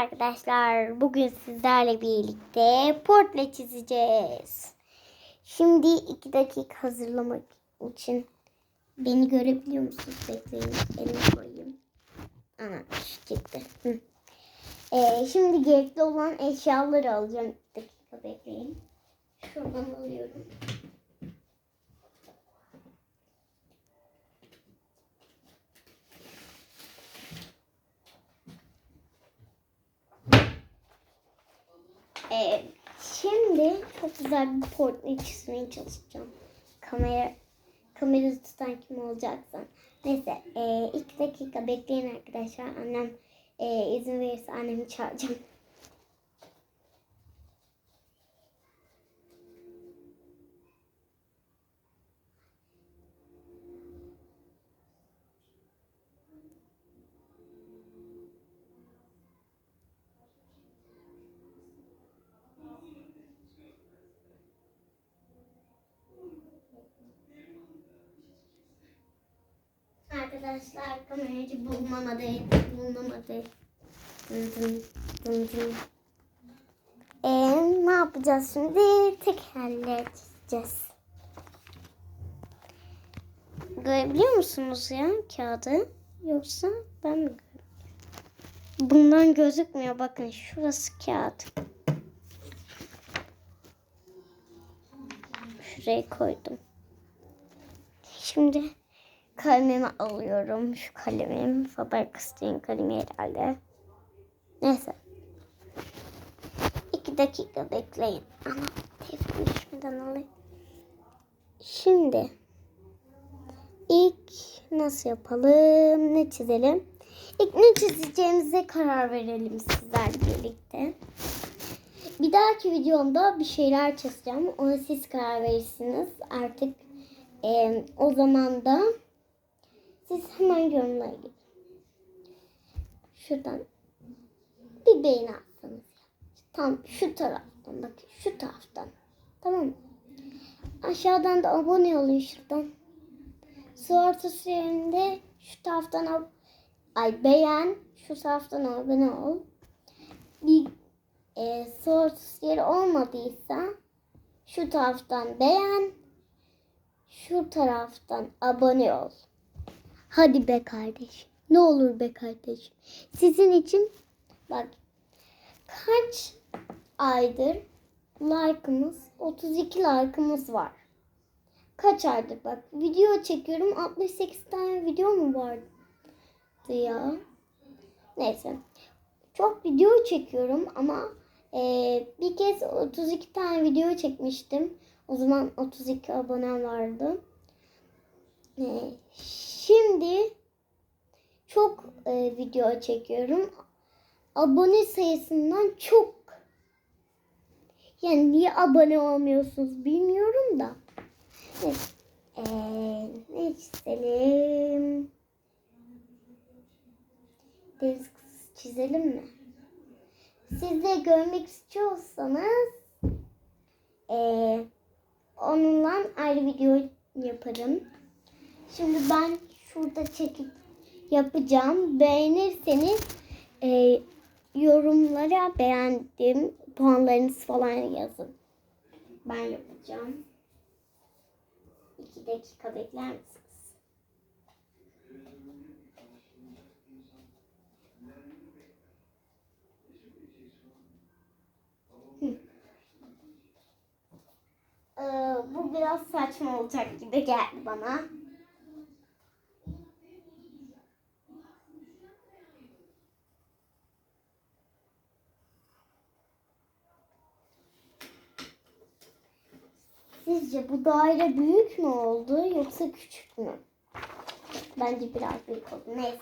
arkadaşlar. Bugün sizlerle birlikte portre çizeceğiz. Şimdi iki dakika hazırlamak için beni görebiliyor musunuz? Bekleyin. Elimi koyayım. Ana çıktı. Ee, şimdi gerekli olan eşyaları alacağım. İki dakika bekleyin. Şuradan alıyorum. Ee, şimdi çok güzel bir portre çizmeye çalışacağım. Kamera kamerayı tutan kim olacaksa. Neyse e, iki dakika bekleyin arkadaşlar. Annem e, izin verirse annemi çağıracağım. Arkadaşlar kameracı bulunamadı. Bulunamadı. Dın dın dın dın. Ee, ne yapacağız şimdi? Tekerle çizeceğiz. Görebiliyor musunuz ya kağıdı? Yoksa ben mi? Bundan gözükmüyor. Bakın şurası kağıt. Şuraya koydum. Şimdi kalemimi alıyorum. Şu kalemim. Faber-Castell kalemi herhalde. Neyse. İki dakika bekleyin. Ama telefonu düşmeden alayım. Şimdi ilk nasıl yapalım? Ne çizelim? İlk ne çizeceğimize karar verelim sizlerle birlikte. Bir dahaki videomda bir şeyler çizeceğim. Ona siz karar verirsiniz. Artık e, o zaman da siz hemen yorumlara gidin. Şuradan bir beğeni atsanız. Tam şu taraftan bakın şu taraftan. Tamam mı? Aşağıdan da abone olun şuradan. Su ortası yerinde şu taraftan ab ay beğen şu taraftan abone ol. Bir e, su ortası yeri olmadıysa şu taraftan beğen şu taraftan abone ol. Hadi be kardeşim. Ne olur be kardeşim. Sizin için bak kaç aydır like'ımız 32 like'ımız var. Kaç aydır bak video çekiyorum 68 tane video mu vardı ya? Neyse. Çok video çekiyorum ama e, bir kez 32 tane video çekmiştim. O zaman 32 abonem vardı. E, şimdi çok e, video çekiyorum. Abone sayısından çok. Yani niye abone olmuyorsunuz bilmiyorum da. Neyse. Ee, ne çizelim? Deniz kızı çizelim mi? Siz de görmek istiyorsanız ee, onunla ayrı video yaparım. Şimdi ben şurada çekip yapacağım. Beğenirseniz e, yorumlara beğendim puanlarınız falan yazın. Ben yapacağım. İki dakika bekler misiniz? Ee, bu biraz saçma olacak gibi geldi bana. Bu daire büyük mü oldu yoksa küçük mü? Bence biraz büyük oldu. Neyse.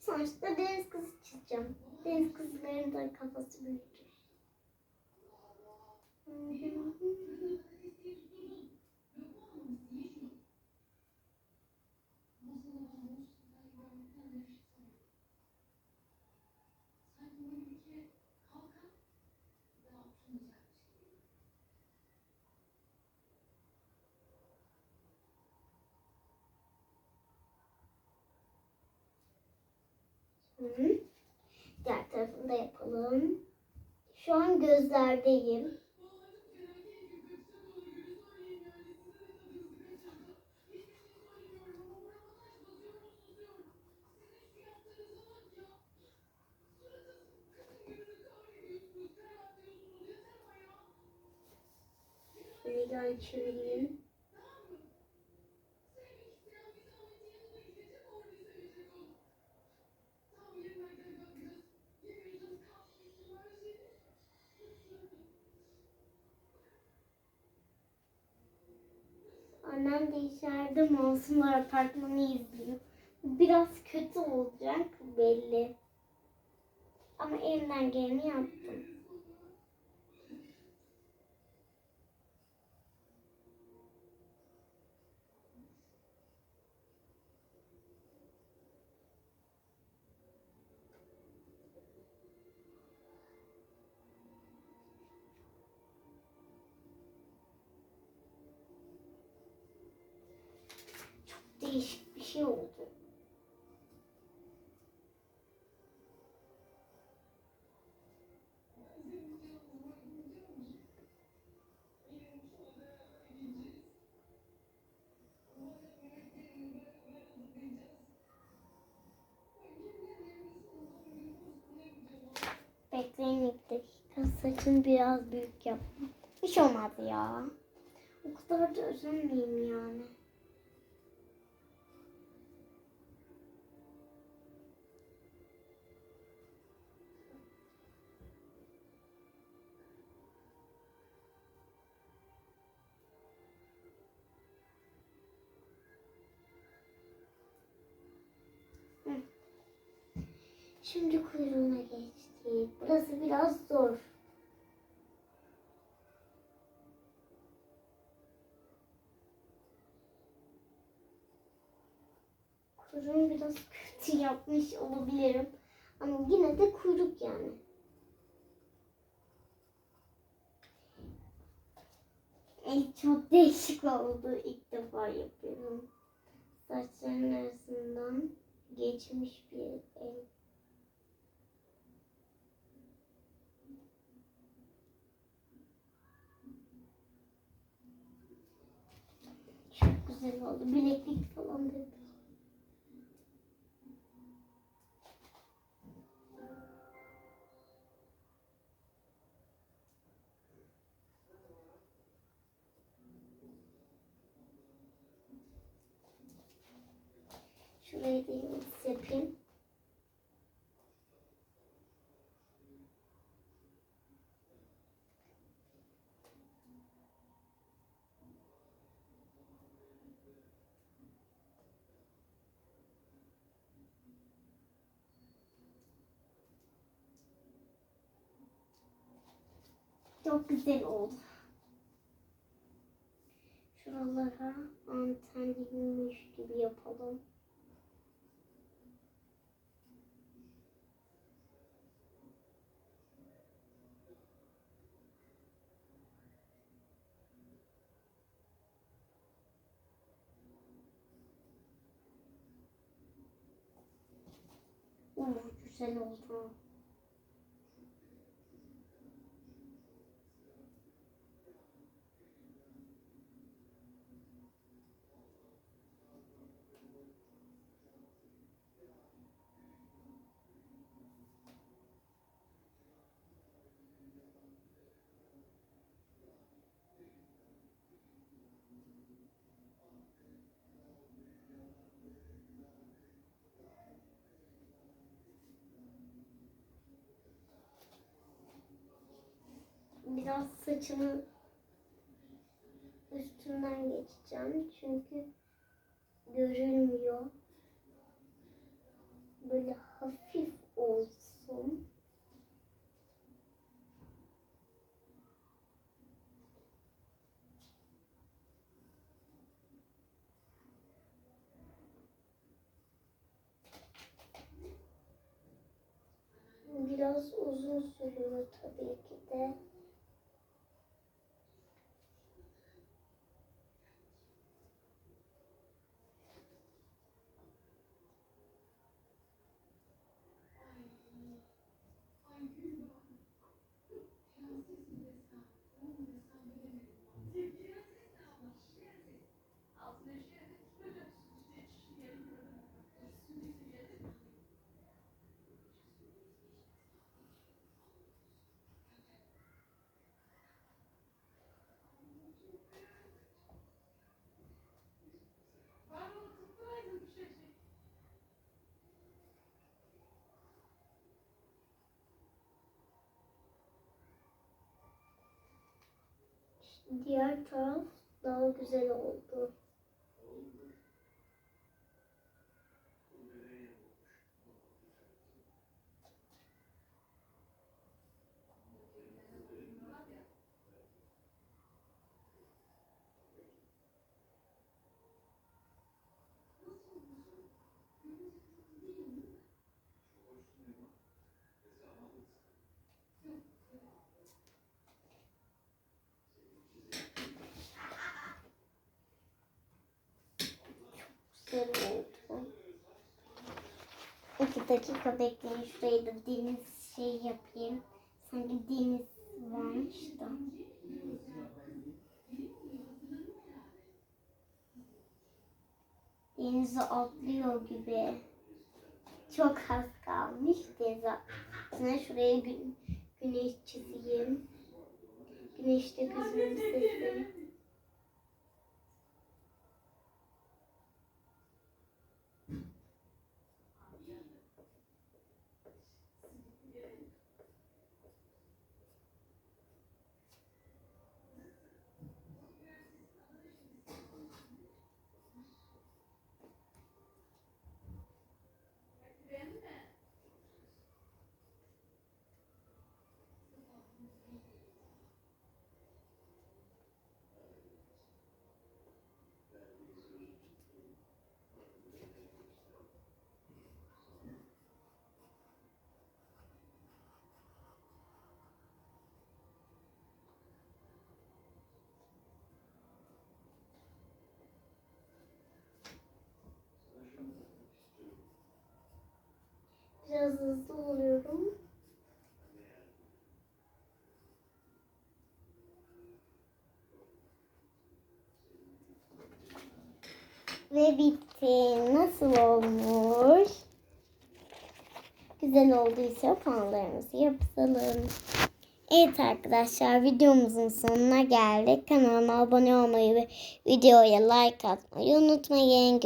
Sonuçta deniz kızı çizeceğim. Deniz kızların da kafası büyük. Diğer tarafı bakalım. Şu an gözlerdeyim. Şöyle çevireyim. Annem de içeride Masumlar Apartmanı izliyor. Biraz kötü olacak belli. Ama elimden geleni yaptım. Değişik bir şey oldu. Bekleyin ilk dakika. Saçını biraz büyük yaptım. Hiç olmadı ya. O kadar da üzülmeyeyim yani. Şimdi kuyruğuna geçtik. Burası biraz zor. Kuyruğumu biraz kötü yapmış olabilirim. Ama yine de kuyruk yani. El çok değişik oldu. İlk defa yapıyorum. Saçların arasından geçmiş bir el. Çok güzel oldu. Bileklik falan yapıyorum. Şuraya da yapayım. Çok güzel oldu. Şuralara anten gibiymiş gibi yapalım. Uh, güzel oldu. Biraz saçımı üstünden geçeceğim çünkü görünmüyor. Böyle hafif olsun. Biraz uzun sürüyor tabii ki de. Diğer taraf daha güzel oldu. Güzel oldu. İki dakika bekleyin. Şurayı da deniz şey yapayım. Sanki deniz varmış da. Denize atlıyor gibi. Çok az kalmış denize. Sonra şuraya gün, güneş çizeyim. Güneşte gözümün sesi. Biraz hızlı oluyorum. Ve bitti. Nasıl olmuş? Güzel olduysa puanlarımızı yapalım. Evet arkadaşlar videomuzun sonuna geldik. Kanalıma abone olmayı ve videoya like atmayı unutmayın.